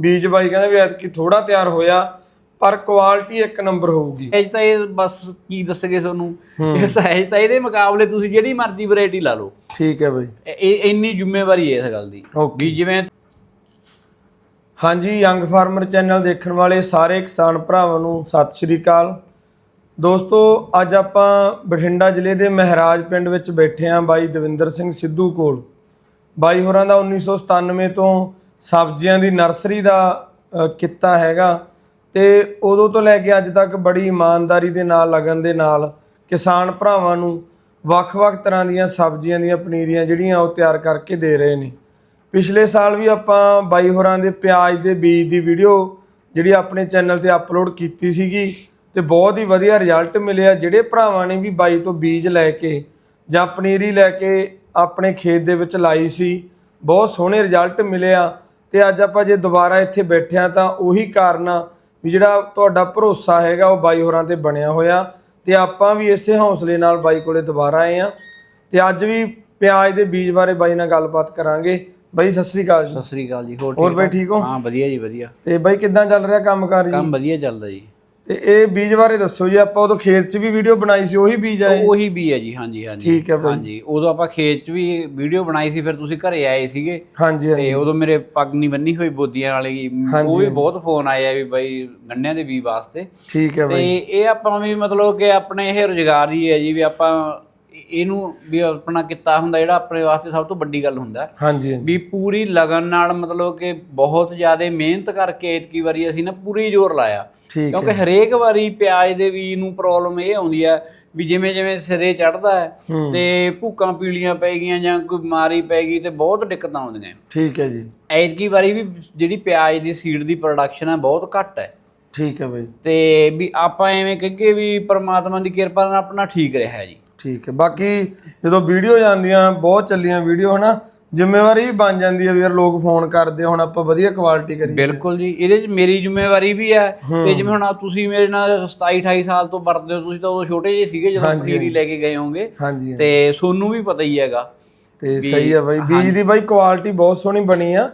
ਬੀਜ ਬਾਈ ਕਹਿੰਦਾ ਵੀ ਐਤਕੀ ਥੋੜਾ ਤਿਆਰ ਹੋਇਆ ਪਰ ਕੁਆਲਿਟੀ ਇੱਕ ਨੰਬਰ ਹੋਊਗੀ। ਸਹਿਜ ਤਾਂ ਇਹ ਬਸ ਕੀ ਦੱਸਗੇ ਤੁਹਾਨੂੰ? ਇਹ ਸਹਿਜ ਤਾਂ ਇਹਦੇ ਮੁਕਾਬਲੇ ਤੁਸੀਂ ਜਿਹੜੀ ਮਰਜ਼ੀ ਵੈਰਾਈਟੀ ਲਾ ਲਓ। ਠੀਕ ਹੈ ਬਾਈ। ਇਹ- ਇਹ ਇੰਨੀ ਜ਼ਿੰਮੇਵਾਰੀ ਹੈ ਇਸ ਗੱਲ ਦੀ। ਵੀ ਜਿਵੇਂ ਹਾਂਜੀ ਯੰਗ ਫਾਰਮਰ ਚੈਨਲ ਦੇਖਣ ਵਾਲੇ ਸਾਰੇ ਕਿਸਾਨ ਭਰਾਵਾਂ ਨੂੰ ਸਤਿ ਸ਼੍ਰੀ ਅਕਾਲ। ਦੋਸਤੋ ਅੱਜ ਆਪਾਂ ਬਠਿੰਡਾ ਜ਼ਿਲ੍ਹੇ ਦੇ ਮਹਿਰਾਜ ਪਿੰਡ ਵਿੱਚ ਬੈਠੇ ਆਂ ਬਾਈ ਦਵਿੰਦਰ ਸਿੰਘ ਸਿੱਧੂ ਕੋਲ। ਬਾਈ ਹੋਰਾਂ ਦਾ 1997 ਤੋਂ ਸਬਜ਼ੀਆਂ ਦੀ ਨਰਸਰੀ ਦਾ ਅ, ਕਿੱਤਾ ਹੈਗਾ। ਤੇ ਉਦੋਂ ਤੋਂ ਲੈ ਕੇ ਅੱਜ ਤੱਕ ਬੜੀ ਇਮਾਨਦਾਰੀ ਦੇ ਨਾਲ ਲਗਨ ਦੇ ਨਾਲ ਕਿਸਾਨ ਭਰਾਵਾਂ ਨੂੰ ਵੱਖ-ਵੱਖ ਤਰ੍ਹਾਂ ਦੀਆਂ ਸਬਜ਼ੀਆਂ ਦੀਆਂ ਪਨੀਰੀਆਂ ਜਿਹੜੀਆਂ ਉਹ ਤਿਆਰ ਕਰਕੇ ਦੇ ਰਹੇ ਨੇ। ਪਿਛਲੇ ਸਾਲ ਵੀ ਆਪਾਂ ਬਾਈ ਹੋਰਾਂ ਦੇ ਪਿਆਜ਼ ਦੇ ਬੀਜ ਦੀ ਵੀਡੀਓ ਜਿਹੜੀ ਆਪਣੇ ਚੈਨਲ ਤੇ ਅਪਲੋਡ ਕੀਤੀ ਸੀਗੀ ਤੇ ਬਹੁਤ ਹੀ ਵਧੀਆ ਰਿਜ਼ਲਟ ਮਿਲਿਆ ਜਿਹੜੇ ਭਰਾਵਾਂ ਨੇ ਵੀ ਬਾਈ ਤੋਂ ਬੀਜ ਲੈ ਕੇ ਜਾਂ ਪਨੀਰੀ ਲੈ ਕੇ ਆਪਣੇ ਖੇਤ ਦੇ ਵਿੱਚ ਲਾਈ ਸੀ। ਬਹੁਤ ਸੋਹਣੇ ਰਿਜ਼ਲਟ ਮਿਲਿਆ ਤੇ ਅੱਜ ਆਪਾਂ ਜੇ ਦੁਬਾਰਾ ਇੱਥੇ ਬੈਠੇ ਆ ਤਾਂ ਉਹੀ ਕਾਰਨ ਆ ਵੀ ਜਿਹੜਾ ਤੁਹਾਡਾ ਭਰੋਸਾ ਹੈਗਾ ਉਹ ਬਾਈ ਹੋਰਾਂ ਤੇ ਬਣਿਆ ਹੋਇਆ ਤੇ ਆਪਾਂ ਵੀ ਇਸੇ ਹੌਸਲੇ ਨਾਲ ਬਾਈ ਕੋਲੇ ਦੁਬਾਰਾ ਆਏ ਆ ਤੇ ਅੱਜ ਵੀ ਪਿਆਜ਼ ਦੇ ਬੀਜ ਬਾਰੇ ਬਾਈ ਨਾਲ ਗੱਲਬਾਤ ਕਰਾਂਗੇ। ਬਾਈ ਸਤਿ ਸ੍ਰੀ ਅਕਾਲ ਜੀ। ਸਤਿ ਸ੍ਰੀ ਅਕਾਲ ਜੀ ਹੋਰ ਹੋਰ ਬਾਈ ਹੋ? ਠੀਕ ਹੋ? ਹਾਂ ਵਧੀਆ ਜੀ ਵਧੀਆ। ਤੇ ਬਾਈ ਕਿੱਦਾਂ ਚੱਲ ਰਿਹਾ ਕੰਮਕਾਰ ਜੀ? ਕੰਮ ਵਧੀਆ ਚੱਲਦਾ ਜੀ। ਤੇ ਇਹ ਬੀਜ ਬਾਰੇ ਦੱਸੋ ਜੀ ਆਪਾਂ ਉਦੋਂ ਖੇਤ 'ਚ ਵੀ ਵੀਡੀਓ ਬਣਾਈ ਸੀ ਉਹੀ ਬੀਜ ਆਏ? ਉਹੀ ਵੀ ਹੈ ਜੀ ਹਾਂਜੀ ਹਾਂਜੀ। ਠੀਕ ਹੈ ਹਾਂਜੀ ਉਦੋਂ ਆਪਾਂ ਖੇਤ 'ਚ ਵੀ ਵੀਡੀਓ ਬਣਾਈ ਸੀ ਫਿਰ ਤੁਸੀਂ ਘਰੇ ਆਏ ਸੀਗੇ। ਹਾਂਜੀ ਹਾਂਜੀ। ਤੇ ਉਦੋਂ ਮੇਰੇ ਪੱਗ ਨਹੀਂ ਬੰਨੀ ਹੋਈ ਬੋਦੀਆਂ ਵਾਲੀ ਉਹ ਵੀ ਬਹੁਤ ਫੋਨ ਆਏ ਆ ਵੀ ਬਾਈ ਗੰਨਿਆਂ ਦੇ ਵੀ ਵਾਸਤੇ। ਠੀਕ ਹੈ ਬਾਈ ਤੇ ਇਹ ਆਪਾਂ ਵੀ ਮਤਲਬ ਕਿ ਆਪਣੇ ਇਹ ਰੁਜ਼ਗਾਰ ਹੀ ਹੈ ਜੀ ਵੀ ਆਪਾਂ ਇਹਨੂੰ ਵੀ ਆਪਣਾ ਕਿੱਤਾ ਹੁੰਦਾ ਜਿਹੜਾ ਆਪਣੇ ਵਾਸਤੇ ਸਭ ਤੋਂ ਵੱਡੀ ਗੱਲ ਹੁੰਦਾ। ਹਾਂਜੀ ਵੀ ਪੂਰੀ ਲਗਨ ਨਾਲ ਮਤਲਬ ਕਿ ਬਹੁਤ ਜ਼ਿਆਦਾ ਮਿਹਨਤ ਕਰਕੇ ਇਤਕੀ ਵਾਰੀ ਅਸੀਂ ਨਾ ਪੂਰੀ ਜ਼ੋਰ ਲਾਇਆ। ਕਿਉਂਕਿ ਹਰੇਕ ਵਾਰੀ ਪਿਆਜ਼ ਦੇ ਵੀ ਨੂੰ ਪ੍ਰੋਬਲਮ ਇਹ ਆਉਂਦੀ ਆ ਵੀ ਜਿਵੇਂ ਜਿਵੇਂ ਸਿਰੇ ਚੜਦਾ ਹੈ ਹੂੰ। ਤੇ ਭੁੱਕਾਂ ਪੀਲੀਆਂ ਪੈ ਗਈਆਂ ਜਾਂ ਕੋਈ ਬਿਮਾਰੀ ਪੈ ਗਈ ਤੇ ਬਹੁਤ ਦਿੱਕਤਾਂ ਆਉਂਦੀਆਂ। ਠੀਕ ਹੈ ਜੀ। ਐਤਕੀ ਵਾਰੀ ਵੀ ਜਿਹੜੀ ਪਿਆਜ਼ ਦੀ ਸੀਡ ਦੀ ਪ੍ਰੋਡਕਸ਼ਨ ਹੈ ਬਹੁਤ ਘੱਟ ਹੈ। ਠੀਕ ਹੈ ਬਾਈ। ਤੇ ਵੀ ਆਪਾਂ ਐਵੇਂ ਕਹੀਏ ਵੀ ਪ੍ਰਮਾਤਮਾ ਦੀ ਕਿਰਪਾ ਨਾਲ ਆਪਣਾ ਠੀਕ ਰਿਹਾ ਜੀ। ਠੀਕ ਹੈ। ਬਾਕੀ ਜਦੋਂ ਵੀਡੀਓ ਜਾਂਦੀਆਂ ਬਹੁਤ ਚੱਲੀਆਂ ਵੀਡੀਓ ਹਨਾ ਜ਼ਿੰਮੇਵਾਰੀ ਵੀ ਬਣ ਜਾਂਦੀ ਹੈ ਵੀ ਯਾਰ ਲੋਕ ਫੋਨ ਕਰਦੇ ਹੁਣ ਆਪਾਂ ਵਧੀਆ ਕੁਆਲਿਟੀ ਕਰੀਏ। ਬਿਲਕੁਲ ਜੀ ਇਹਦੇ 'ਚ ਮੇਰੀ ਜ਼ਿੰਮੇਵਾਰੀ ਵੀ ਹੈ ਤੇ ਜਿਵੇਂ ਹੁਣ ਤੁਸੀਂ ਮੇਰੇ ਨਾਲ 27 28 ਸਾਲ ਤੋਂ ਵਰਤਦੇ ਹੋ ਤੁਸੀਂ ਤਾਂ ਉਦੋਂ ਛੋਟੇ ਜਿਹੇ ਸੀਗੇ ਜਦੋਂ ਪਨੀਰੀ ਲੈ ਕੇ ਗਏ ਹਾਂਜੀ ਤੇ ਸੋਨੂੰ ਵੀ ਪਤਾ ਹੀ ਹੈਗਾ ਤੇ ਸਹੀ ਹੈ ਬਾਈ ਬੀਜ ਦੀ ਬਾਈ ਕੁਆਲਿਟੀ ਬਹੁਤ ਸੋਹਣੀ ਬਣੀ ਆ।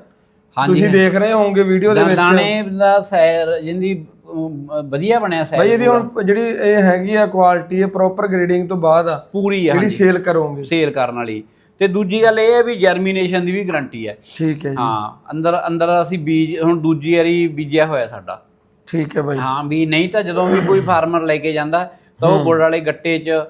ਤੁਸੀਂ ਦੇਖ ਰਹੇ ਹੋਵੋਗੇ ਵੀਡੀਓ ਦੇ ਵਿੱਚ। ਦਾਣੇ ਦਾ ਸੈਰ ਜਿੰਦੀ ਵਧੀਆ ਬਣਿਆ ਸੈਰ ਬਾਈ ਇਹਦੀ ਹੁਣ ਜਿਹੜੀ ਇਹ ਹੈਗੀ ਆ ਕੁਆਲਿਟੀ ਇਹ ਪ੍ਰੋਪਰ ਗ੍ਰੇਡਿੰਗ ਤੋਂ ਬਾਅਦ ਆ ਪੂਰੀ ਹੈ ਜਿਹੜੀ ਸੇਲ ਕਰੋਗੇ। ਸੇਲ ਕਰਨ ਵਾਲੀ। ਤੇ ਦੂਜੀ ਗੱਲ ਇਹ ਹੈ ਵੀ ਜਰਮੀਨੇਸ਼ਨ ਦੀ ਵੀ ਗਾਰੰਟੀ ਹੈ ਠੀਕ ਹੈ ਜੀ। ਹਾਂ ਅੰਦਰ ਅੰਦਰ ਅਸੀਂ ਬੀਜ ਹੁਣ ਦੂਜੀ ਵਾਰੀ ਬੀਜਿਆ ਹੋਇਆ ਸਾਡਾ। ਠੀਕ ਹੈ ਬਾਈ। ਹਾਂ ਵੀ ਨਹੀਂ ਤਾਂ ਜਦੋਂ ਵੀ ਕੋਈ ਫਾਰਮਰ ਲੈ ਕੇ ਜਾਂਦਾ ਤਾਂ ਉਹ ਗੁੜ ਵਾਲੇ ਗੱਟੇ 'ਚ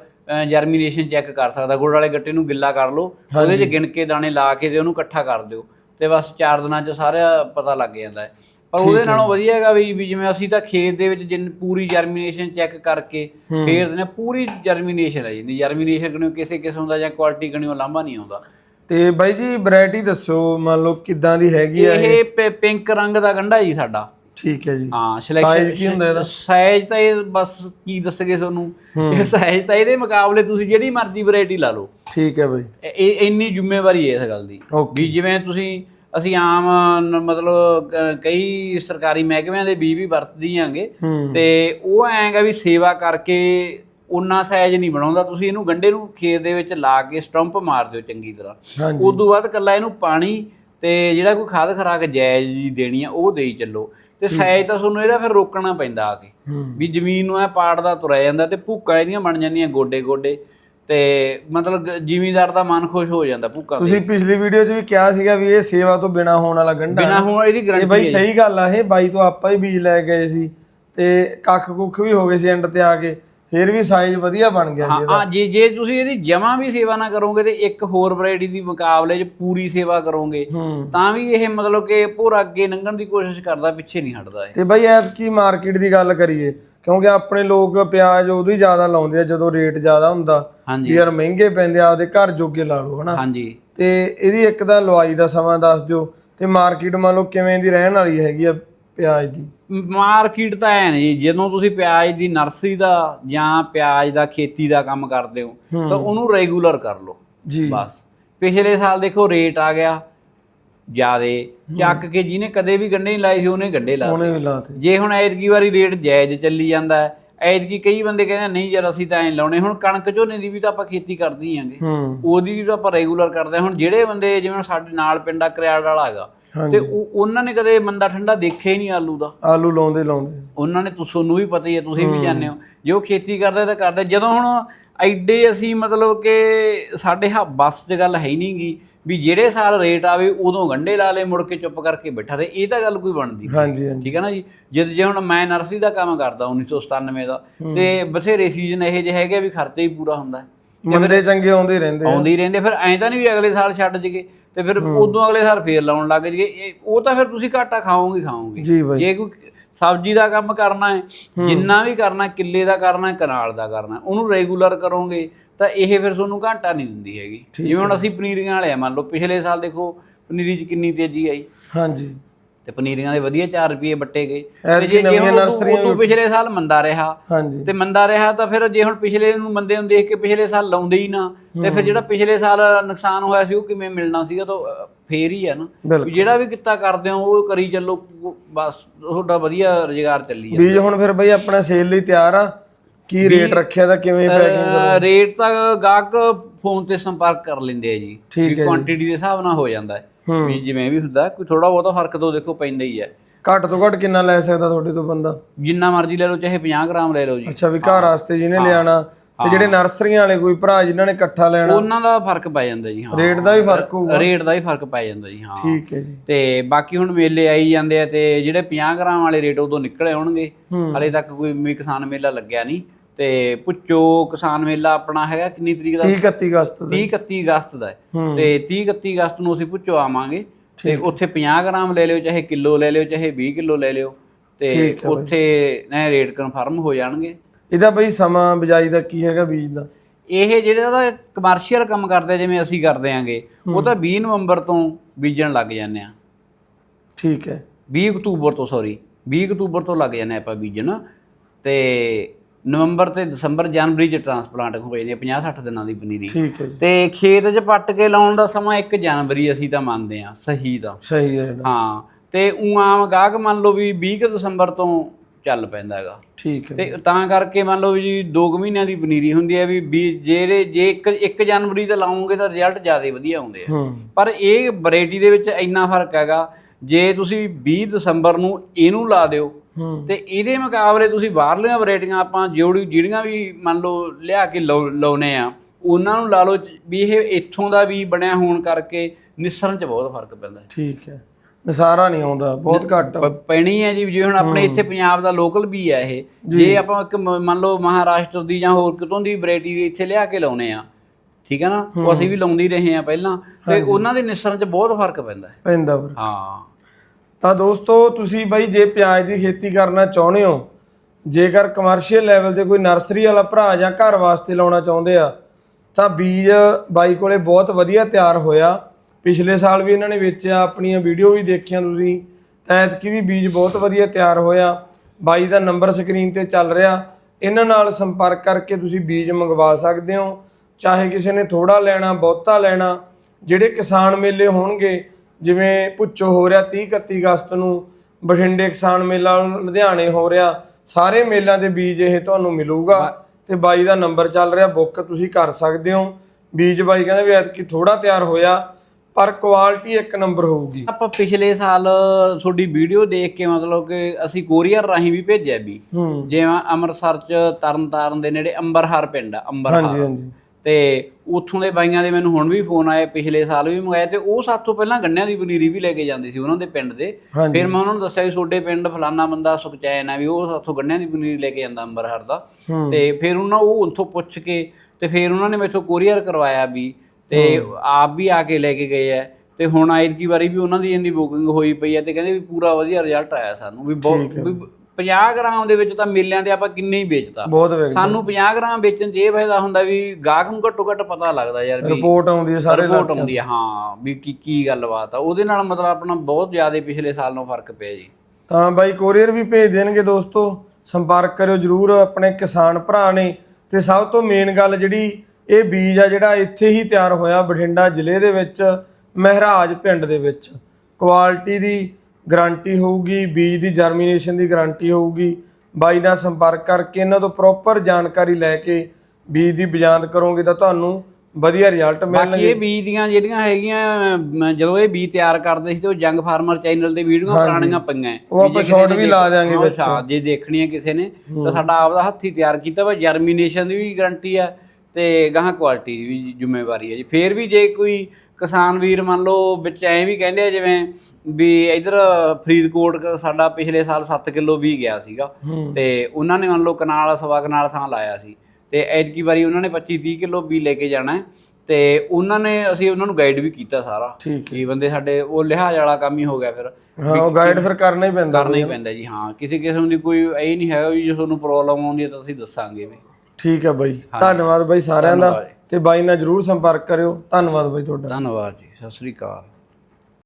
ਜਰਮੀਨੇਸ਼ਨ ਚੈੱਕ ਕਰ ਸਕਦਾ। ਗੁੜ ਵਾਲੇ ਗੱਟੇ ਨੂੰ ਗਿੱਲਾ ਕਰ ਲਓ ਉਹਦੇ 'ਚ ਗਿਣ ਕੇ ਦਾਣੇ ਲਾ ਕੇ ਤੇ ਉਹਨੂੰ ਇਕੱਠਾ ਕਰ ਦਿਓ। ਤੇ ਬਸ 4 ਦਿਨਾਂ 'ਚ ਸਾਰਾ ਪਤਾ ਲੱਗ ਜਾਂਦਾ ਹੈ। ਪਰ ਉਹਦੇ ਨਾਲੋਂ ਵਧੀਆ ਹੈਗਾ ਵੀ ਵੀ ਜਿਵੇਂ ਅਸੀਂ ਤਾਂ ਖੇਤ ਦੇ ਵਿੱਚ ਜਿੰਨ ਪੂਰੀ ਜਰਮੀਨੇਸ਼ਨ ਚੈੱਕ ਕਰਕੇ ਫੇਰ ਦਿੰਦੇ ਹਾਂ, ਪੂਰੀ ਜਰਮੀਨੇਸ਼ਨ ਹੈ ਜੀ। ਜਰਮੀਨੇਸ਼ਨ ਕਣੀਓ ਕਿਸੇ ਕਿਸਮ ਦਾ ਜਾਂ ਕੁਆਲਿਟੀ ਕਣੀਓ ਲਾਂਭਾ ਨਹੀਂ ਆਉਂਦਾ। ਤੇ ਬਾਈ ਜੀ ਵੈਰਾਈਟੀ ਦੱਸੋ ਮੰਨ ਲਓ ਕਿੱਦਾਂ ਦੀ ਹੈਗੀ ਆ ਇਹ ਪਿ- ਪਿੰਕ ਰੰਗ ਦਾ ਗੰਢਾ ਜੀ ਸਾਡਾ। ਠੀਕ ਹੈ ਜੀ। ਹਾਂ Size ਕੀ ਹੁੰਦਾ ਇਹਦਾ? ਸਾਈਜ਼ ਤਾਂ ਇਹ ਬਸ ਕੀ ਦੱਸਗੇ ਤੁਹਾਨੂੰ? ਇਹ ਸਾਈਜ਼ ਤਾਂ ਇਹਦੇ ਮੁਕਾਬਲੇ ਤੁਸੀਂ ਜਿਹੜੀ ਮਰਜ਼ੀ ਵੈਰਾਈਟੀ ਲਾ ਲਓ। ਠੀਕ ਹੈ ਬਾਈ। ਇਹ- ਇਹ ਇੰਨੀ ਜ਼ਿੰਮੇਵਾਰੀ ਹੈ ਇਸ ਗੱਲ ਦੀ। ਓਕੇ ਵੀ ਜਿਵੇਂ ਤੁਸੀਂ ਅਸੀਂ ਆਮ ਨ- ਮਤਲਬ ਕ- ਕਈ ਸਰਕਾਰੀ ਮਹਿਕਮਿਆਂ ਦੇ ਬੀ ਵੀ ਵਰਤਦੀ ਆਂਗੇ। ਹੂੰ। ਤੇ ਉਹ ਐਂਗਾ ਵੀ ਸੇਵਾ ਕਰਕੇ ਉਨਾ ਸਾਈਜ਼ ਨਹੀਂ ਬਣਾਉਂਦਾ। ਤੁਸੀਂ ਇਹਨੂੰ ਗੰਡੇ ਨੂੰ ਖੇਤ ਦੇ ਵਿੱਚ ਲਾ ਕੇ ਸਟੰਪ ਮਾਰ ਦਿਓ ਚੰਗੀ ਤਰ੍ਹਾਂ। ਹਾਂਜੀ। ਉਸ ਤੋਂ ਬਾਅਦ ਕੱਲਾ ਇਹਨੂੰ ਪਾਣੀ ਤੇ ਜਿਹੜਾ ਕੋਈ ਖਾਦ ਖਰਾਕ ਜਾਇਜ਼ ਜੀ ਦੇਣੀ ਆ ਉਹ ਦੇਈ ਚੱਲੋ। ਤੇ ਸਾਈਜ਼ ਤਾਂ ਤੁਹਾਨੂੰ ਇਹਦਾ ਫਿਰ ਰੋਕਣਾ ਪੈਂਦਾ ਆ ਕੇ। ਹੂੰ। ਵੀ ਜ਼ਮੀਨ ਨੂੰ ਐ ਪਾੜਦਾ ਤੁਰਿਆ ਜਾਂਦਾ ਤੇ ਭੁੱਕਾਂ ਇਹਦੀਆਂ ਬਣ ਜਾਂਦੀਆਂ ਗੋਡੇ ਗੋਡੇ ਤੇ ਮਤਲਬ ਜ਼ਿਮੀਦਾਰ ਦਾ ਮਨ ਖੁਸ਼ ਹੋ ਜਾਂਦਾ ਭੁੱਕਾਂ ਤੁਸੀਂ ਪਿਛਲੀ ਵੀਡੀਓ 'ਚ ਵੀ ਕਿਹਾ ਸੀਗਾ ਵੀ ਇਹ ਸੇਵਾ ਤੋਂ ਬਿਨਾ ਹੋਣ ਵਾਲਾ ਗੰਢਾ ਬਿਨਾ ਹੁਣ ਇਹਦੀ ਇਹ ਗਰੰਟੀ ਬਾਈ ਸਹੀ ਗੱਲ ਆ ਇਹ ਬਾਈ ਤੋਂ ਆਪਾਂ ਹੀ ਬੀਜ ਲੈ ਗਏ ਸੀ ਤੇ ਕੱਖ ਕੁੱਖ ਵੀ ਹੋ ਗਏ ਸੀ ਐਂਡ ਤੇ ਆ ਕੇ ਫਿਰ ਵੀ ਸਾਈਜ਼ ਵਧੀਆ ਬਣ ਗਿਆ ਸੀ ਹਾਂ ਜੇ ਜੇ ਤੁਸੀਂ ਇਹਦੀ ਜਮਾਂ ਵੀ ਸੇਵਾ ਨਾ ਕਰੋਗੇ ਤੇ ਇੱਕ ਹੋਰ ਵੈਰਾਈਟੀ ਦੀ ਮੁਕਾਬਲੇ 'ਚ ਪੂਰੀ ਸੇਵਾ ਕਰੋਗੇ ਤਾਂ ਵੀ ਇਹ ਮਤਲਬ ਕਿ ਪੂਰਾ ਅੱਗੇ ਲੰਘਣ ਦੀ ਕੋਸ਼ਿਸ਼ ਕਰਦਾ ਪਿੱਛੇ ਨਹੀਂ ਹਟਦਾ ਇਹ। ਤੇ ਬਾਈ ਐਤਕੀ ਮਾਰਕੀਟ ਦੀ ਗੱਲ ਕਰੀਏ ਕਿਉਂਕਿ ਆਪਣੇ ਲੋਕ ਪਿਆਜ਼ ਹੀ ਜ਼ਿਆਦਾ ਲਾਉਂਦੇ ਆ ਜਦੋਂ ਰੇਟ ਜ਼ਿਆਦਾ ਹੁੰਦਾ। ਵੀ ਹਾਂਜੀ ਯਾਰ ਮਹਿੰਗੇ ਪੈਂਦੇ ਆ ਆਪਦੇ ਘਰ ਜੋਗੇ ਲਾ ਲਓ ਹਨਾ। ਹਾਂਜੀ। ਤੇ ਇਹਦੀ ਇੱਕ ਤਾਂ ਲਵਾਈ ਦਾ ਸਮਾਂ ਦੱਸ ਦਿਓ ਤੇ ਮਾਰਕੀਟ ਮੰਨ ਲਓ ਕਿਵੇਂ ਦੀ ਰਹਿਣ ਵਾਲੀ ਹੈਗੀ ਆ ਪਿਆਜ਼ ਦੀ? ਮਾਰਕੀਟ ਤਾਂ ਐ ਨਹੀਂ ਜਦੋਂ ਤੁਸੀਂ ਪਿਆਜ਼ ਦੀ ਨਰਸਰੀ ਦਾ ਜਾਂ ਪਿਆਜ਼ ਦਾ ਖੇਤੀ ਦਾ ਕੰਮ ਕਰਦੇ ਹੋ। ਤਾਂ ਉਹਨੂੰ ਰੈਗੂਲਰ ਕਰ ਲਓ। ਜੀ। ਬਸ। ਪਿਛਲੇ ਸਾਲ ਦੇਖੋ ਰੇਟ ਆ ਗਿਆ ਜਿਆਦੇ ਚੱਕ ਕੇ ਜਿਹਨੇ ਕਦੇ ਵੀ ਗੰਢੇ ਨਹੀਂ ਲਾਏ ਸੀ ਉਹਨੇ ਗੰਢੇ ਲਾ ਉਹਨੇ ਵੀ ਲਾਤੇ ਜੇ ਹੁਣ ਐਤਕੀ ਵਾਰੀ ਰੇਟ ਜਾਇਜ਼ ਚੱਲੀ ਜਾਂਦਾ ਹੈ ਐਤਕੀ ਕਈ ਬੰਦੇ ਕਹਿੰਦੇ ਨਹੀਂ ਯਾਰ ਅਸੀਂ ਤਾਂ ਐਂ ਲਾਉਣੇ ਹੁਣ ਕਣਕ ਝੋਨੇ ਦੀ ਵੀ ਤਾਂ ਆਪਾਂ ਖੇਤੀ ਕਰਦੇ ਹੀ ਆਂਗੇ। ਹੂੰ। ਉਹਦੀ ਵੀ ਤਾਂ ਆਪਾਂ ਰੈਗੂਲਰ ਕਰਦੇ ਹਾਂ। ਹੁਣ ਜਿਹੜੇ ਬੰਦੇ ਜਿਵੇਂ ਸਾਡੇ ਨਾਲ ਪਿੰਡਾ ਕਰਿਆੜ ਵਾਲਾ ਹੈਗਾ ਹਾਂਜੀ। ਉਹ ਉਹਨਾਂ ਨੇ ਕਦੇ ਮੰਦਾ ਠੰਡਾ ਦੇਖਿਆ ਹੀ ਨਹੀਂ ਆਲੂ ਦਾ? ਆਲੂ ਲਾਉਂਦੇ ਲਾਉਂਦੇ। ਉਹਨਾਂ ਨੇ ਤੁਸੋਂ ਨੂੰ ਵੀ ਪਤਾ ਹੀ ਹੈ ਤੁਸੀਂ ਵੀ ਜਾਣਦੇ ਹੋ। ਜੇ ਉਹ ਖੇਤੀ ਕਰਦੇ ਤਾਂ ਕਰਦੇ। ਜਦੋਂ ਹੁਣ ਐਡੇ ਅਸੀਂ ਮਤਲਬ ਕਿ ਸਾਡੇ ਹਾ ਬਸ 'ਚ ਗੱਲ ਹੈ ਹੀ ਨਹੀਂਗੀ ਵੀ ਜਿਹੜੇ ਸਾਲ ਰੇਟ ਆਵੇ ਉਦੋਂ ਗੰਡੇ ਲਾ ਲੇ ਮੁੜ ਕੇ ਚੁੱਪ ਕਰਕੇ ਬੈਠਾ ਰਹੇ ਇਹ ਤਾਂ ਗੱਲ ਕੋਈ ਬਣਦੀ ਨਹੀਂ। ਹਾਂਜੀ ਹਾਂਜੀ। ਠੀਕ ਹੈ ਨਾ ਜੀ? ਜਦ ਜੇ ਹੁਣ ਮੈਂ ਨਰਸਰੀ ਦਾ ਕੰਮ ਕਰਦਾ 1997 ਦਾ ਤੇ ਬਥੇਰੇ ਸੀਜ਼ਨ ਇਹੋ ਜਿਹੇ ਹੈਗੇ ਵੀ ਖਰਚਾ ਹੀ ਪੂਰਾ ਹੁੰਦਾ ਹੈ। ਮੰਦੇ ਚੰਗੇ ਆਉਂਦੇ ਰਹਿੰਦੇ ਆ। ਆਉਂਦੇ ਹੀ ਰਹਿੰਦੇ ਫਿਰ ਐਂ ਤਾਂ ਨਹੀਂ ਵੀ ਅਗਲੇ ਸਾਲ ਛੱਡ ਜਗੇ ਤੇ ਫਿਰ ਉਦੋਂ ਅਗਲੇ ਸਾਲ ਫੇਰ ਲਾਉਣ ਲੱਗ ਜਗੇ ਇਹ ਉਹ ਤਾਂ ਫਿਰ ਤੁਸੀਂ ਘਾਟਾ ਖਾਓਗੇ ਹੀ ਖਾਓਗੇ। ਜੀ ਬਾਈ। ਜੇ ਕੋਈ ਸਬਜ਼ੀ ਦਾ ਕੰਮ ਕਰਨਾ ਹੈ ਜਿੰਨਾ ਵੀ ਕਰਨਾ ਕਿੱਲੇ ਦਾ ਕਰਨਾ ਹੈ, ਕਨਾਲ ਦਾ ਕਰਨਾ ਉਹਨੂੰ ਰੈਗੂਲਰ ਕਰੋਗੇ। ਤਾਂ ਇਹ ਫਿਰ ਤੁਹਾਨੂੰ ਘਾਟਾ ਨਹੀਂ ਦਿੰਦੀ ਹੈਗੀ। ਜਿਵੇਂ ਹੁਣ ਅਸੀਂ ਪਨੀਰੀਆਂ ਵਾਲੇ ਆ ਮੰਨ ਲਓ ਪਿਛਲੇ ਸਾਲ ਦੇਖੋ ਪਨੀਰੀ 'ਚ ਕਿੰਨੀ ਤੇਜ਼ੀ ਆਈ। ਹਾਂਜੀ। ਤੇ ਪਨੀਰੀਆਂ ਦੇ ਵਧੀਆ 4 ਰੁਪਏ ਵੱਟੇ ਗਏ। ਤੇ ਜੇ ਜੇ ਹੁਣ ਉਦੋਂ ਪਿਛਲੇ ਸਾਲ ਮੰਦਾ ਰਿਹਾ। ਹਾਂਜੀ। ਤੇ ਮੰਦਾ ਰਿਹਾ ਤਾਂ ਫਿਰ ਜੇ ਹੁਣ ਪਿਛਲੇ ਨੂੰ ਮੰਦੇ ਨੂੰ ਦੇਖ ਕੇ ਪਿਛਲੇ ਸਾਲ ਲਾਉਂਦੇ ਹੀ ਨਾ ਤੇ ਫਿਰ ਜਿਹੜਾ ਪਿਛਲੇ ਸਾਲ ਨੁਕਸਾਨ ਹੋਇਆ ਸੀ ਉਹ ਕਿਵੇਂ ਮਿਲਣਾ ਸੀਗਾ ਤਾਂ ਫੇਰ ਹੀ ਆ ਨਾ। ਜਿਹੜਾ ਵੀ ਕਿੱਤਾ ਕਰਦੇ ਹੋ ਉਹ ਕਰੀ ਚੱਲੋ ਉਹ ਬਸ ਤੁਹਾਡਾ ਵਧੀਆ ਰੁਜ਼ਗਾਰ ਚੱਲੀ ਜਾਂਦਾ। ਬੀਜ ਹੁਣ ਫਿਰ ਬਈ ਆਪਣਾ ਸੇਲ ਲਈ ਤਿਆਰ ਆ। ਕੀ ਰੇਟ ਰੱਖਿਆ ਦਾ ਕਿਵੇਂ ਪੈਕਿੰਗ ਰੇਟ ਤਾਂ ਗਾਹਕ ਫੋਨ ਤੇ ਸੰਪਰਕ ਕਰ ਲੈਂਦੇ ਆ ਜੀ। ਠੀਕ ਹੈ ਕੁਆਂਟੀਟੀ ਦੇ ਹਿਸਾਬ ਨਾਲ ਹੋ ਜਾਂਦਾ ਹੈ। ਵੀ ਜਿਵੇਂ ਵੀ ਹੁੰਦਾ ਕੋਈ ਥੋੜਾ ਬਹੁਤਾ ਫ਼ਰਕ ਤਾਂ ਦੇਖੋ ਪੈਂਦਾ ਹੀ ਹੈ। ਘੱਟ ਤੋਂ ਘੱਟ ਕਿੰਨਾ ਲੈ ਸਕਦਾ ਤੁਹਾਡੇ ਤੋਂ ਬੰਦਾ? ਜਿੰਨਾ ਮਰਜ਼ੀ ਲੈ ਲਓ ਚਾਹੇ 50 ਗ੍ਰਾਮ ਲੈ ਲਓ ਜੀ। ਅੱਛਾ ਵੀ ਘਰ ਵਾਸਤੇ ਜਿਹਨੇ ਲਿਆਣਾ ਤੇ ਜਿਹੜੇ ਨਰਸਰੀਆਂ ਵਾਲੇ ਕੋਈ ਭਰਾ ਜਿਨ੍ਹਾਂ ਨੇ ਇਕੱਠਾ ਲੈਣਾ। ਉਹਨਾਂ ਦਾ ਫ਼ਰਕ ਪੈ ਜਾਂਦਾ ਜੀ ਹਾਂ। ਰੇਟ ਦਾ ਵੀ ਫ਼ਰਕ ਹੋਊਗਾ। ਰੇਟ ਦਾ ਹੀ ਫ਼ਰਕ ਪੈ ਜਾਂਦਾ ਜੀ ਹਾਂ। ਠੀਕ ਹੈ ਜੀ। ਤੇ ਬਾਕੀ ਹੁਣ ਮੇਲੇ ਆਈ ਜਾਂਦੇ ਆ ਤੇ ਜਿਹੜੇ 50 ਗ੍ਰਾਮ ਵਾਲੇ ਰੇਟ ਉਦੋਂ ਨਿਕਲੇ ਹੋਣਗੇ। ਹੂੰ। ਹਲੇ ਤੱਕ ਕੋਈ ਵੀ ਕਿਸਾਨ ਮੇਲਾ ਲੱਗਿਆ ਨਹੀਂ। ਤੇ ਪੁੱਚੋ ਕਿਸਾਨ ਮੇਲਾ ਆਪਣਾ ਹੈਗਾ ਕਿੰਨੀ ਤਰੀਕ ਦਾ? 30 31 ਅਗਸਤ ਦੇ। 30 31 ਅਗਸਤ ਦਾ ਹੈ। ਹੂੰ। ਤੇ 30 31 ਅਗਸਤ ਨੂੰ ਅਸੀਂ ਪੁੱਚੋ ਆਵਾਂਗੇ। ਤੇ ਉੱਥੇ 50 ਗ੍ਰਾਮ ਲੈ ਲਿਓ ਚਾਹੇ ਕਿਲੋ ਲੈ ਲਿਓ ਚਾਹੇ 20 ਕਿਲੋ ਲੈ ਲਿਓ। ਤੇ ਠੀਕ ਹੈ ਬਾਈ। ਉੱਥੇ ਨਾ ਰੇਟ ਕਨਫਰਮ ਹੋ ਜਾਣਗੇ। ਇਹਦਾ ਬਈ ਸਮਾਂ ਬਿਜਾਈ ਦਾ ਕੀ ਹੈਗਾ ਬੀਜ ਦਾ? ਇਹ ਜਿਹੜੇ ਦਾ ਕਮਰਸ਼ੀਅਲ ਕੰਮ ਕਰਦੇ ਆ, ਜਿਵੇਂ ਅਸੀਂ ਕਰਦੇ ਆਂਗੇ ਉਹ ਤਾਂ 20 ਨਵੰਬਰ ਤੋਂ ਬੀਜਣ ਲੱਗ ਜਾਂਦੇ ਆ। ਠੀਕ ਹੈ। 20 ਅਕਤੂਬਰ ਤੋਂ ਸੌਰੀ 20 ਅਕਤੂਬਰ ਤੋਂ ਲੱਗ ਜਾਂਦੇ ਆਪਾਂ ਬੀਜਣ। ਤੇ ਨਵੰਬਰ ਤੇ ਦਸੰਬਰ ਜਨਵਰੀ ਚ ਟ੍ਰਾਂਸਪਲਾਂਟ ਹੋ ਜਾਂਦੀ ਹੈ 50 60 ਦਿਨਾਂ ਦੀ ਪਨੀਰੀ ਠੀਕ ਹੈ ਜੀ। ਤੇ ਖੇਤ 'ਚ ਪੱਟ ਕੇ ਲਾਉਣ ਦਾ ਸਮਾਂ 1 ਜਨਵਰੀ ਅਸੀਂ ਤਾਂ ਮੰਨਦੇ ਆ ਸਹੀ ਦਾ। ਸਹੀ ਹੈ ਜਿਹੜਾ ਹਾਂ ਤੇ ਉਹ ਆਮ ਗਾਹਕ ਮੰਨ ਲਓ ਵੀ 20 ਕੁ ਦਸੰਬਰ ਤੋਂ ਚੱਲ ਪੈਂਦਾ ਹੈਗਾ। ਠੀਕ ਹੈ ਤੇ ਤਾਂ ਕਰਕੇ ਮੰਨ ਲਓ ਵੀ ਜੀ 2 ਮਹੀਨਿਆਂ ਦੀ ਪਨੀਰੀ ਹੁੰਦੀ ਹੈ ਵੀ ਬੀ- ਜਿਹੜੇ ਜੇ 1 1 ਜਨਵਰੀ ਤੇ ਲਾਉਂਗੇ ਤਾਂ ਰਿਜ਼ਲਟ ਜ਼ਿਆਦਾ ਵਧੀਆ ਆਉਂਦੇ ਆ। ਹੂੰ। ਪਰ ਇਹ ਵੈਰਾਈਟੀ ਦੇ ਵਿੱਚ ਇੰਨਾ ਫ਼ਰਕ ਹੈਗਾ ਜੇ ਤੁਸੀਂ 20 ਦਸੰਬਰ ਨੂੰ ਇਹਨੂੰ ਲਾ ਦਿਓ ਤੇ ਇਹਦੇ ਮੁਕਾਬਲੇ ਤੁਸੀਂ ਬਾਹਰਲੀਆਂ ਵੈਰਾਈਟੀਆਂ ਆਪਾਂ ਜਿਹੜੀ ਜਿਹੜੀਆਂ ਵੀ ਮੰਨ ਲਓ ਲਿਆ ਕੇ ਲਾਉ- ਲਾਉਨੇ ਆ ਉਹਨਾਂ ਨੂੰ ਲਾ ਲਓ ਵੀ ਇਹ ਇੱਥੋਂ ਦਾ ਵੀ ਬਣਿਆ ਹੋਣ ਕਰਕੇ ਨਿਸਰਨ 'ਚ ਬਹੁਤ ਫ਼ਰਕ ਪੈਂਦਾ ਹੈ। ਠੀਕ ਹੈ। ਨਸਾਰਾ ਨਹੀਂ ਆਉਂਦਾ ਬਹੁਤ ਘੱਟ ਪੈਣੀ ਹੈ ਜੀ ਜੇ ਹੁਣ ਆਪਣੇ ਇੱਥੇ ਪੰਜਾਬ ਦਾ ਲੋਕਲ ਵੀ ਹੈ ਇਹ। ਜੇ। ਆਪਾਂ ਇੱਕ ਮੰਨ ਲਓ ਮਹਾਰਾਸ਼ਟਰ ਦੀ ਜਾਂ ਹੋਰ ਕਿਤੋਂ ਦੀ ਵੈਰਾਈਟੀ ਇੱਥੇ ਲਿਆ ਕੇ ਲਾਉਨੇ ਆ ਠੀਕ ਹੈ ਨਾ? ਉਹ ਅਸੀਂ ਵੀ ਲਾਉਂਦੇ ਰਹੇ ਆ ਪਹਿਲਾਂ। ਤੇ ਉਹਨਾਂ ਦੇ ਨਿਸਰਨ 'ਚ ਬਹੁਤ ਫ਼ਰਕ ਪੈਂਦਾ ਹੈ। ਪੈਂਦਾ ਹਾਂ। ਤਾਂ ਦੋਸਤੋ, ਤੁਸੀਂ ਬਾਈ ਜੇ ਪਿਆਜ਼ ਦੀ ਖੇਤੀ ਕਰਨਾ ਚਾਹੁੰਦੇ ਹੋ, ਜੇਕਰ ਕਮਰਸ਼ੀਅਲ ਲੈਵਲ ਤੇ ਕੋਈ ਨਰਸਰੀ ਵਾਲਾ ਭਰਾ ਜਾਂ ਘਰ ਵਾਸਤੇ ਲਾਉਣਾ ਚਾਹੁੰਦੇ ਆ, ਤਾਂ ਬੀਜ ਬਾਈ ਕੋਲੇ ਬਹੁਤ ਵਧੀਆ ਤਿਆਰ ਹੋਇਆ। ਪਿਛਲੇ ਸਾਲ ਵੀ ਇਹਨਾਂ ਨੇ ਵੇਚਿਆ, ਆਪਣੀਆਂ ਵੀਡੀਓ ਵੀ ਦੇਖੀਆਂ ਤੁਸੀਂ, ਤਾਂ ਐਤਕੀ ਵੀ ਬੀਜ ਬਹੁਤ ਵਧੀਆ ਤਿਆਰ ਹੋਇਆ। ਬਾਈ ਦਾ ਨੰਬਰ ਸਕਰੀਨ ਤੇ ਚੱਲ ਰਿਹਾ। ਇਹਨਾਂ ਨਾਲ ਸੰਪਰਕ ਕਰਕੇ ਤੁਸੀਂ ਬੀਜ ਮੰਗਵਾ ਸਕਦੇ ਹੋ। ਚਾਹੇ ਕਿਸੇ ਨੇ ਥੋੜਾ ਲੈਣਾ, ਬਹੁਤਾ ਲੈਣਾ, ਜਿਹੜੇ ਕਿਸਾਨ ਮੇਲੇ ਹੋਣਗੇ ਜਿਵੇਂ ਪੁੱਚੋ ਹੋ ਰਿਹਾ 30 31 ਅਗਸਤ ਨੂੰ ਬਠਿੰਡੇ ਕਿਸਾਨ ਮੇਲਾ ਲੁਧਿਆਣੇ ਹੋ ਰਿਹਾ ਸਾਰੇ ਮੇਲਿਆਂ ਦੇ ਬੀਜ ਇਹ ਤੁਹਾਨੂੰ ਮਿਲੂਗਾ ਤੇ ਬਾਈ ਦਾ ਨੰਬਰ ਚੱਲ ਰਿਹਾ ਬੁੱਕ ਤੁਸੀਂ ਕਰ ਸਕਦੇ ਹੋ। ਬੀਜ ਬਾਈ ਕਹਿੰਦੇ ਵੀ ਐਤਕੀ ਥੋੜਾ ਤਿਆਰ ਹੋਇਆ ਪਰ ਕੁਆਲਿਟੀ ਇੱਕ ਨੰਬਰ ਹੋਊਗੀ। ਆਪਾਂ ਪਿਛਲੇ ਸਾਲ ਤੁਹਾਡੀ ਵੀਡੀਓ ਦੇਖ ਕੇ ਮਤਲਬ ਕਿ ਅਸੀਂ ਕੋਰੀਅਰ ਰਾਹੀਂ ਵੀ ਭੇਜਿਆ ਵੀ ਜਿਵੇਂ ਅੰਮ੍ਰਿਤਸਰ ਚ ਤਰਨਤਾਰਨ ਦੇ ਨੇੜੇ ਅੰਬਰਹਰ ਪਿੰਡ ਆ ਅੰਬਰਹਰ। ਹਾਂਜੀ ਹਾਂਜੀ। ਤੇ ਉੱਥੋਂ ਦੇ ਬਾਈਆਂ ਦੇ ਮੈਨੂੰ ਹੁਣ ਵੀ ਫੋਨ ਆਏ ਪਿਛਲੇ ਸਾਲ ਵੀ ਮੰਗਾਏ ਤੇ ਉਹ ਸਾਥੋਂ ਪਹਿਲਾਂ ਗੰਨਿਆਂ ਦੀ ਪਨੀਰੀ ਵੀ ਲੈ ਕੇ ਜਾਂਦੇ ਸੀ ਉਹਨਾਂ ਦੇ ਪਿੰਡ ਦੇ। ਫਿਰ ਮੈਂ ਉਹਨਾਂ ਨੂੰ ਦੱਸਿਆ ਵੀ ਤੁਹਾਡੇ ਪਿੰਡ ਫਲਾਨਾ ਬੰਦਾ ਸੁਖਚੈਨ ਆ ਵੀ ਉਹ ਸਾਥੋਂ ਗੰਨਿਆਂ ਦੀ ਪਨੀਰੀ ਲੈ ਕੇ ਜਾਂਦਾ ਅੰਬਰਹਰ ਦਾ। ਤੇ ਫਿਰ ਉਹਨਾਂ ਉਹ ਉੱਥੋਂ ਪੁੱਛ ਕੇ ਤੇ ਫਿਰ ਉਹਨਾਂ ਨੇ ਮੈਥੋਂ ਕੋਰੀਅਰ ਕਰਵਾਇਆ ਵੀ ਤੇ ਆਪ ਵੀ ਆ ਕੇ ਲੈ ਕੇ ਗਏ ਆ। ਤੇ ਹੁਣ ਆਇਰਕੀ ਵਾਰੀ ਵੀ ਉਹਨਾਂ ਦੀ ਇੰਨੀ ਬੁਕਿੰਗ ਹੋਈ ਪਈ ਹੈ ਤੇ ਕਹਿੰਦੇ ਵੀ ਪੂਰਾ ਵਧੀਆ ਰਿਜ਼ਲਟ ਆਇਆ ਸਾਨੂੰ ਵੀ ਬਹੁਤ 50 ਗ੍ਰਾਮ ਦੇ ਵਿੱਚ ਤਾਂ ਮੇਲਿਆਂ ਤੇ ਆਪਾਂ ਕਿੰਨੇ ਹੀ ਵੇਚਤਾ। ਬਹੁਤ ਵੇਖ ਸਾਨੂੰ 50 ਗ੍ਰਾਮ ਵੇਚਣ 'ਚ ਇਹ ਫਾਇਦਾ ਹੁੰਦਾ ਵੀ ਗਾਹਕ ਨੂੰ ਘੱਟੋ ਘੱਟ ਪਤਾ ਲੱਗਦਾ ਯਾਰ ਵੀ ਰਿਪੋਰਟ ਆਉਂਦੀ ਹੈ ਸਾਰੇ ਰਿਪੋਰਟ ਆਉਂਦੀ ਹੈ ਹਾਂ ਵੀ ਕੀ ਕੀ ਗੱਲਬਾਤ ਆ। ਉਹਦੇ ਨਾਲ ਮਤਲਬ ਆਪਣਾ ਬਹੁਤ ਜ਼ਿਆਦਾ ਪਿਛਲੇ ਸਾਲ ਨਾਲੋਂ ਫ਼ਰਕ ਪਿਆ ਜੀ। ਤਾਂ ਬਾਈ ਕੋਰੀਅਰ ਵੀ ਭੇਜ ਦੇਣਗੇ ਦੋਸਤੋ। ਸੰਪਰਕ ਕਰਿਓ ਜਰੂਰ ਆਪਣੇ ਕਿਸਾਨ ਭਰਾ ਨੇ। ਤੇ ਸਭ ਤੋਂ ਮੇਨ ਗੱਲ ਜਿਹੜੀ ਇਹ ਬੀਜ ਆ ਜਿਹੜਾ ਇੱਥੇ ਹੀ ਤਿਆਰ ਹੋਇਆ ਬਠਿੰਡਾ ਜ਼ਿਲ੍ਹੇ ਦੇ ਵਿੱਚ ਮਹਿਰਾਜ ਪਿੰਡ ਦੇ ਵਿੱਚ। ਕੁਆਲਿਟੀ ਦੀ ਗਾਰੰਟੀ ਹੋਊਗੀ ਬੀਜ ਦੀ ਜਰਮੀਨੇਸ਼ਨ ਦੀ ਗਾਰੰਟੀ ਹੋਊਗੀ। ਬਾਈ ਨਾਲ ਸੰਪਰਕ ਕਰਕੇ ਇਹਨਾਂ ਤੋਂ ਪ੍ਰੋਪਰ ਜਾਣਕਾਰੀ ਲੈ ਕੇ ਬੀਜ ਦੀ ਬਿਜਾਂਤ ਕਰੋਗੇ ਤਾਂ ਤੁਹਾਨੂੰ ਵਧੀਆ ਰਿਜ਼ਲਟ ਬਾਕੀ ਮਿਲਣਗੇ ਇਹ ਬੀਜ ਦੀਆਂ ਜਿਹੜੀਆਂ ਹੈਗੀਆਂ ਜਦੋਂ ਇਹ ਬੀਜ ਤਿਆਰ ਕਰਦੇ ਸੀ ਤੇ ਉਹ ਜੰਗ ਫਾਰਮਰ ਚੈਨਲ ਤੇ ਵੀਡੀਓ ਪੁਰਾਣੀਆਂ ਪਈਆਂ। ਉਹ ਆਪਾਂ ਨੇ ਵੀ ਲਾ ਦਿਆਂਗੇ ਹਾਂ, ਵਿੱਚ। ਹਾਂ, ਜੇ ਦੇਖਣੀ ਹੈ ਕਿਸੇ ਨੇ ਤਾਂ ਸਾਡਾ ਆਪਦਾ ਹੱਥੀ ਤਿਆਰ ਕੀਤਾ ਵਾ। ਜਰਮੀਨੇਸ਼ਨ ਦੀ ਵੀ ਗਾਰੰਟੀ ਆ। ਤੇ ਗਾਹਾਂ ਕੁਆਲਿਟੀ ਦੀ ਵੀ ਜ਼ਿੰਮੇਵਾਰੀ ਹੈ ਜੀ। ਫੇਰ ਵੀ ਜੇ ਕੋਈ ਕਿਸਾਨ ਵੀਰ ਮੰਨ ਲਓ ਵਿੱਚ ਐਂ ਵੀ ਕਹਿੰਦੇ ਆ ਜਿਵੇਂ ਵੀ ਇਧਰ ਫਰੀਦਕੋਟ ਸਾਡਾ ਪਿਛਲੇ ਸਾਲ 7 ਕਿਲੋ ਵੀ ਗਿਆ ਸੀਗਾ ਹੂੰ। ਤੇ ਉਹਨਾਂ ਨੇ ਮੰਨ ਲਓ ਕਨਾਲ ਸਵਾ ਕਨਾਲ ਥਾਂ ਲਾਇਆ ਸੀ। ਤੇ ਐਤਕੀ ਵਾਰੀ ਉਹਨਾਂ ਨੇ 25 30 ਕਿਲੋ ਵੀ ਲੈ ਕੇ ਜਾਣਾ ਹੈ। ਤੇ ਉਹਨਾਂ ਨੇ ਅਸੀਂ ਉਹਨਾਂ ਨੂੰ ਗਾਈਡ ਵੀ ਕੀਤਾ ਸਾਰਾ ਹੈ। ਕੀ ਬੰਦੇ ਸਾਡੇ ਉਹ ਲਿਹਾਜ਼ ਵਾਲਾ ਕੰਮ ਹੀ ਹੋ ਗਿਆ ਫਿਰ। ਹਾਂ ਉਹ ਗਾਈਡ ਫਿਰ ਕਰਨਾ ਹੀ ਪੈਂਦਾ ਕਰਨਾ ਹੀ ਪੈਂਦਾ ਜੀ ਹਾਂ। ਕਿਸੇ ਕਿਸਮ ਦੀ ਕੋਈ ਇਹ ਨਹੀਂ ਹੈਗਾ ਵੀ ਜੇ ਤੁਹਾਨੂੰ ਪ੍ਰੋਬਲਮ ਆਉਂਦੀ ਹੈ ਤਾਂ ਅਸੀਂ ਦੱਸਾਂਗੇ ਵੀ। ਠੀਕ ਹੈ ਬਾਈ। ਧੰਨਵਾਦ ਬਾਈ ਸਾਰਿਆਂ ਦਾ। ਧੰਨਵਾਦ। ਤੇ ਬਾਈ ਨਾਲ ਜਰੂਰ ਸੰਪਰਕ ਕਰਿਓ। ਧੰਨਵਾਦ ਬਾਈ ਤੁਹਾਡਾ। ਧੰਨਵਾਦ ਜੀ। ਸਤਿ ਸ੍ਰੀ ਅਕਾਲ।